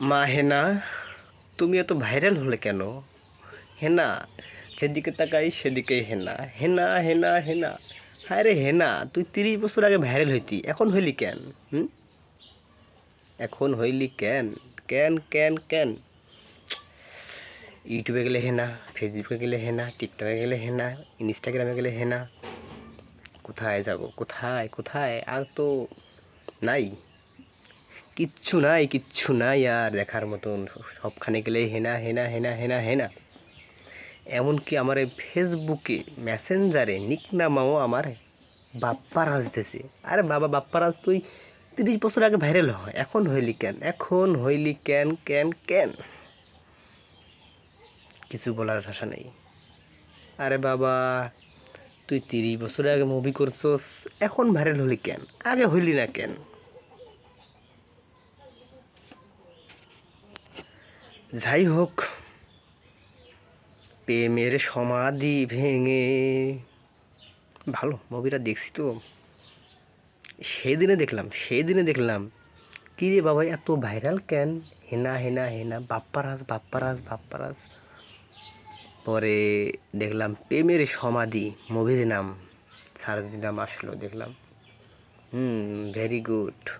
মা হেনা, তুমি এত ভাইরাল হলে কেন? হেনা, যেদিকে তাকাই সেদিকেই হেনা। হেনা হেনা হেনা। হায় রে হেনা, তুই তিরিশ বছর আগে ভাইরাল হইতি, এখন হইলি কেন? হুম? এখন হইলি কেন? কেন কেন কেন? ইউটিউবে গেলে হেনা ফেসবুকে গেলে হেনা টিকটকে গেলে হেনা ইনস্টাগ্রামে গেলে হেনা। কোথায় যাব? কোথায়? কোথায়? আর তো নাই। কিচ্ছু নাই কিচ্ছু নাই আর দেখার মতন। সবখানে গেলেই হেনা হেনা হেনা হেনা হেনা। এমনকি আমার এই ফেসবুকে মেসেঞ্জারে নিকনামাও আমার বাপ্পা রাজ দিতেছে আরে বাবা, বাপ্পা রাজ তুই তিরিশ বছর আগে ভাইরাল হয়। এখন হইলি কেন? এখন হইলি কেন কেন কেন? কিছু বলার ভাষা নেই। আরে বাবা, তুই তিরিশ বছর আগে মুভি করছস, এখন ভাইরাল হলি কেন? আগে হইলি না কেন? যাই হোক প্রেমের সমাধি ভেঙে। ভালো মুভিটা দেখছি তো। সেই দিনে দেখলাম সেই দিনে দেখলাম। কী রে বাবা, এত ভাইরাল কেন? হেনা হেনা হেনা, বাপ্পারাজ বাপ্পারাজ বাপ্পারাজ। পরে দেখলাম, প্রেমের সমাধি মুভির নাম। সার্চ দিলাম আসলো, দেখলাম। হুম ভেরি গুড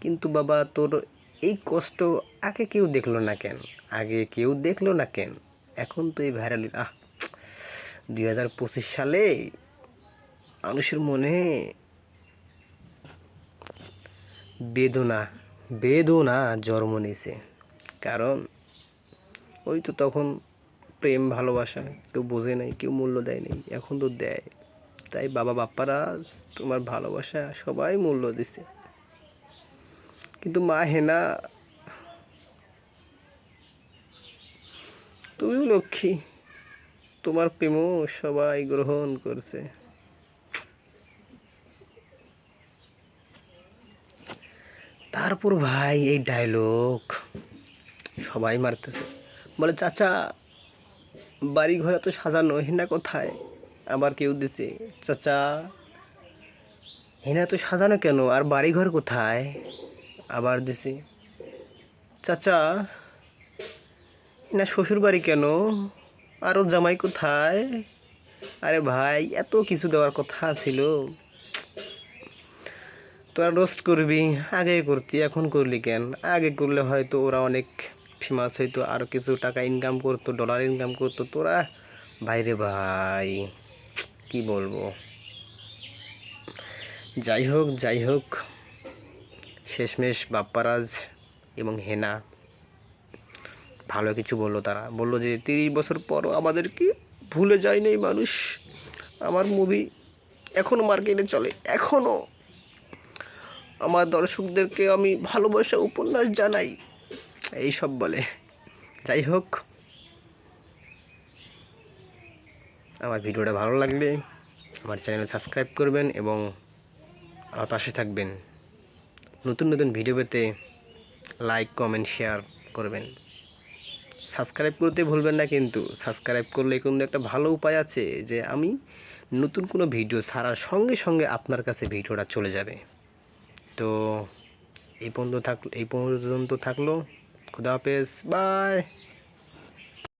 কিন্তু বাবা, তোর এই কষ্ট আগে কেউ দেখল না কেন? আগে কেউ দেখল না কেন? এখন তো এই ভাইরাল আহ, দুই হাজার পঁচিশ সালে মানুষের মনে বেদনা বেদনা জন্ম নিয়েছে। কারণ ওই তো তখন প্রেম, ভালোবাসা, কেউ বোঝে নাই, কেউ মূল্য দেয় নাই, এখন তো দেয়। তাই বাবা বাপ্পারা তোমার ভালোবাসা সবাই মূল্য দিছে। কিন্তু মা হেনা তুমিও লক্ষ্মী। তোমার প্রেমও সবাই গ্রহণ করছে। তারপর ভাই এই ডায়লগ সবাই মারতেছে। বলে, চাচা বাড়ি ঘরে তো সাজানো, হেনা কোথায়? আবার কেউ দিছে, চাচা, হেনা তো সাজানো কেন? আর বাড়ি ঘর কোথায়? আবার দিছে। চাচা হেনা শ্বশুর বাড়ি কেন আরও জামাই কোথায়? আরে ভাই, এত কিছু দেওয়ার কথা ছিল। তোরা রোস্ট করবি আগে করতি, এখন করলি কেন? আগে করলে হয়তো ওরা অনেক ফেমাস হইতো আরও কিছু টাকা ইনকাম করতো ডলার ইনকাম করতো। তোরা বাইরে ভাই, কি বলব? যাই হোক যাই হোক। শেষমেশ বাপ্পারাজ এবং হেনা ভালো কিছু বলল তারা। বলল যে, তিরিশ বছর পরও আমাদেরকে ভুলে যায়নি মানুষ? আমার মুভি এখনও মার্কেটে চলে এখনও আমার দর্শকদেরকে আমি ভালোবাসা উপন্যাস জানাই। এই সব বলে। যাই হোক, আমার ভিডিওটা ভালো লাগলে আমার চ্যানেল সাবস্ক্রাইব করবেন এবং আমার পাশে থাকবেন। নতুন নতুন ভিডিও পেতে লাইক কমেন্ট শেয়ার করবেন। সাবস্ক্রাইব করতে ভুলবেন না কিন্তু সাবস্ক্রাইব করলে কিন্তু একটা ভালো উপায় আছে যে আমি নতুন কোনো ভিডিও ছাড়ার সঙ্গে সঙ্গে আপনার কাছে ভিডিওটা চলে যাবে। তো এই পর্যন্ত থাক এই পর্যন্ত থাকল। খুদা হাফেজ। বাই